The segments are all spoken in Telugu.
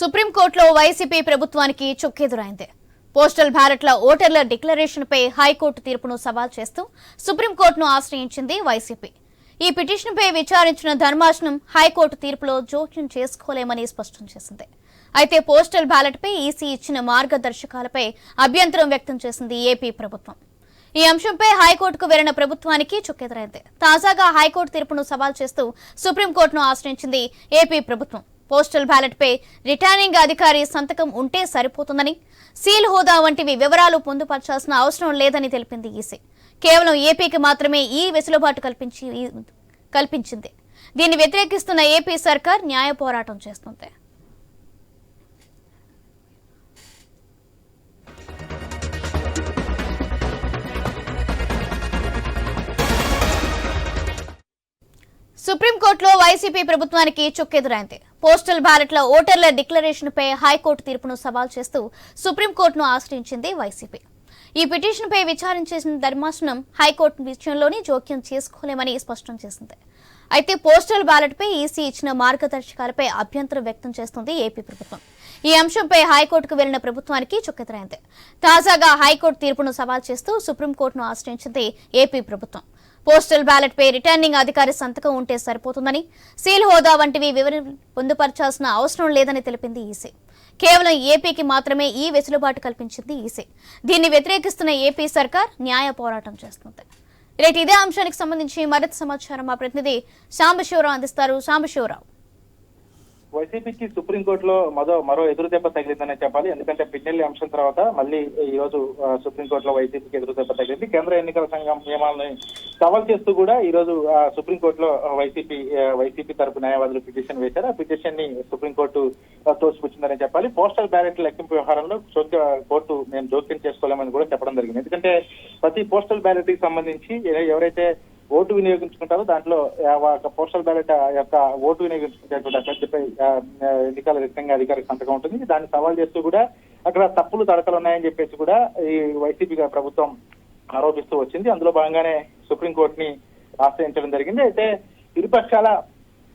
సుప్రీంకోర్టులో వైసీపీ ప్రభుత్వానికి చుక్కెదురైంది. పోస్టల్ బ్యాలెట్ల ఓటర్ల డిక్లరేషన్పై హైకోర్టు తీర్పును సవాల్ చేస్తూ సుప్రీంకోర్టును ఆశ్రయించింది వైసీపీ. ఈ పిటిషన్పై విచారించిన ధర్మాసనం హైకోర్టు తీర్పులో జోక్యం చేసుకోలేమని స్పష్టం చేసింది. అయితే పోస్టల్ బ్యాలెట్పై ఈసీ ఇచ్చిన మార్గదర్శకాలపై అభ్యంతరం వ్యక్తం చేసింది ఏపీ ప్రభుత్వం. ఈ అంశంపై హైకోర్టుకు వెళ్ళిన ప్రభుత్వానికి చుక్కెదురైంది. తాజాగా హైకోర్టు తీర్పును సవాల్ చేస్తూ సుప్రీంకోర్టును ఆశ్రయించింది ఏపీ ప్రభుత్వం. పోస్టల్ బ్యాలెట్ పై రిటర్నింగ్ అధికారి సంతకం ఉంటే సరిపోతుందని సీల్ హోదా వంటివి వివరాలు పొందుపరచాల్సిన అవసరం లేదని తెలిపింది ఈసీ. కేవలం ఏపీకి మాత్రమే ఈ వెసులుబాటు కల్పించి కల్పించింది. దీన్ని వ్యతిరేకిస్తున్న ఏపీ సర్కార్ న్యాయ పోరాటం చేస్తుంది. సుప్రీంకోర్టులో వైసీపీ ప్రభుత్వానికి చుక్కెదురైంది. పోస్టల్ బ్యాలెట్ల ఓటర్ల డిక్లరేషన్ పై హైకోర్టు తీర్పును సవాల్ చేస్తూ సుప్రీంకోర్టును ఆశ్రయించింది వైసీపీ. ఈ పిటిషన్పై విచారించేసిన ధర్మాసనం హైకోర్టు విషయంలోని జోక్యం చేసుకోలేమని స్పష్టం చేసింది. అయితే పోస్టల్ బ్యాలెట్పై ఈసీ ఇచ్చిన మార్గదర్శకాలపై అభ్యంతరం వ్యక్తం చేస్తుంది ఏపీ ప్రభుత్వం. ఈ అంశంపై హైకోర్టుకు వెళ్ళిన ప్రభుత్వానికి చుక్కెదురైంది తాజాగా హైకోర్టు తీర్పును సవాల్ చేస్తూ సుప్రీంకోర్టును ఆశ్రయించింది ఏపీ ప్రభుత్వం. పోస్టల్ బ్యాలెట్ పై రిటర్నింగ్ అధికారి సంతకం ఉంటే సరిపోతుందని సీల్ హోదా వంటివి వివరణ పొందుపరచాల్సిన అవసరం లేదని తెలిపింది ఈసీ. కేవలం ఏపీకి మాత్రమే ఈ వెసులుబాటు కల్పించింది ఈసీ. దీన్ని వ్యతిరేకిస్తున్న ఏపీ సర్కార్ న్యాయ పోరాటం చేస్తుంది. రేటు ఇదే అంశానికి సంబంధించి మరింత సమాచారం మా ప్రతినిధి సాంబశివరావు అందిస్తారు. సాంబశివరావు. వైసీపీకి సుప్రీంకోర్టులో మరో మరో ఎదురు దెబ్బ తగిలిందనే చెప్పాలి. ఎందుకంటే పిన్నెల్లి అంశం తర్వాత మళ్ళీ ఈ రోజు సుప్రీంకోర్టులో వైసీపీకి ఎదురు దెబ్బ తగిలింది. కేంద్ర ఎన్నికల సంఘం నియమాలను సవాల్ చేస్తూ కూడా ఈ రోజు ఆ, సుప్రీంకోర్టులో వైసీపీ వైసీపీ తరపు న్యాయవాదులు పిటిషన్ వేశారు. ఆ పిటిషన్ని సుప్రీంకోర్టు తోసిపుచ్చిందని చెప్పాలి. పోస్టల్ బ్యాలెట్ లెక్కింపు వ్యవహారంలో కోర్టు మేము జోక్యం చేసుకోలేమని కూడా చెప్పడం జరిగింది. ఎందుకంటే ప్రతి పోస్టల్ బ్యాలెట్కి సంబంధించి ఎవరైతే ఓటు వినియోగించుకుంటారు. దాంట్లో ఒక పోస్టల్ బ్యాలెట్ యొక్క ఓటు వినియోగించుకునేటువంటి అభ్యర్థిపై ఎన్నికల రిటర్నింగ్ అధికారిక సంతకం ఉంటుంది. దాన్ని సవాల్ చేస్తూ కూడా అక్కడ తప్పులు తడకలు ఉన్నాయని చెప్పేసి కూడా ఈ వైసీపీ ప్రభుత్వం ఆరోపిస్తూ వచ్చింది. అందులో భాగంగానే సుప్రీంకోర్టుని ఆశ్రయించడం జరిగింది. అయితే ఇరుపక్షాల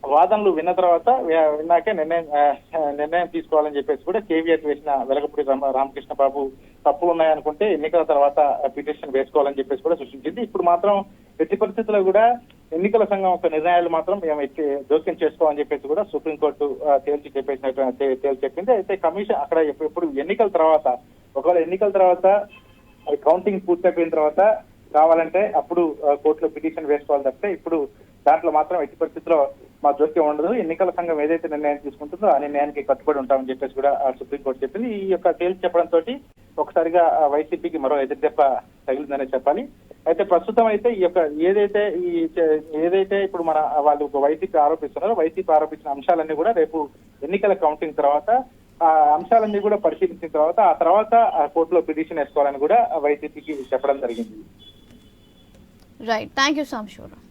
వాదనలు విన్న తర్వాత విన్నాకే నిర్ణయం నిర్ణయం తీసుకోవాలని చెప్పేసి కూడా కేవీఆర్ వేసిన వెలగపూడి రామకృష్ణ బాబు తప్పులు ఉన్నాయనుకుంటే ఎన్నికల తర్వాత పిటిషన్ వేసుకోవాలని చెప్పేసి కూడా సూచించింది. ఇప్పుడు మాత్రం ఎట్టి పరిస్థితుల్లో కూడా ఎన్నికల సంఘం యొక్క నిర్ణయాలు మాత్రం మేము ఎట్టి జోక్యం చేసుకోవాలని చెప్పేసి కూడా సుప్రీంకోర్టు తేల్చి చెప్పేసినటువంటి తేల్చి చెప్పింది. అయితే కమిషన్ అక్కడ ఇప్పుడు ఎన్నికల తర్వాత ఒకవేళ ఎన్నికల తర్వాత కౌంటింగ్ పూర్తయిపోయిన తర్వాత కావాలంటే అప్పుడు కోర్టులో పిటిషన్ వేసుకోవాలి తప్పితే ఇప్పుడు దాంట్లో మాత్రం ఎట్టి పరిస్థితుల్లో మా జోక్యం ఉండదు. ఎన్నికల సంఘం ఏదైతే నిర్ణయం తీసుకుంటుందో ఆ నిర్ణయానికి కట్టుబడి ఉంటామని చెప్పేసి కూడా సుప్రీంకోర్టు చెప్పింది. ఈ యొక్క తేల్చి చెప్పడంతో ఒకసారిగా వైసీపీకి మరో ఎదురుదెబ్బ తగిలిందనే చెప్పాలి. అయితే ప్రస్తుతం అయితే ఈ యొక్క ఏదైతే ఈ ఏదైతే ఇప్పుడు మన వాళ్ళు వైసీపీ ఆరోపిస్తున్నారో వైసీపీ ఆరోపించిన అంశాలన్నీ కూడా రేపు ఎన్నికల కౌంటింగ్ తర్వాత ఆ అంశాలన్నీ కూడా పరిశీలించిన తర్వాత ఆ తర్వాత ఆ కోర్టులో పిటిషన్ వేసుకోవాలని కూడా వైసీపీకి చెప్పడం జరిగింది. Right thank you Sambasivarao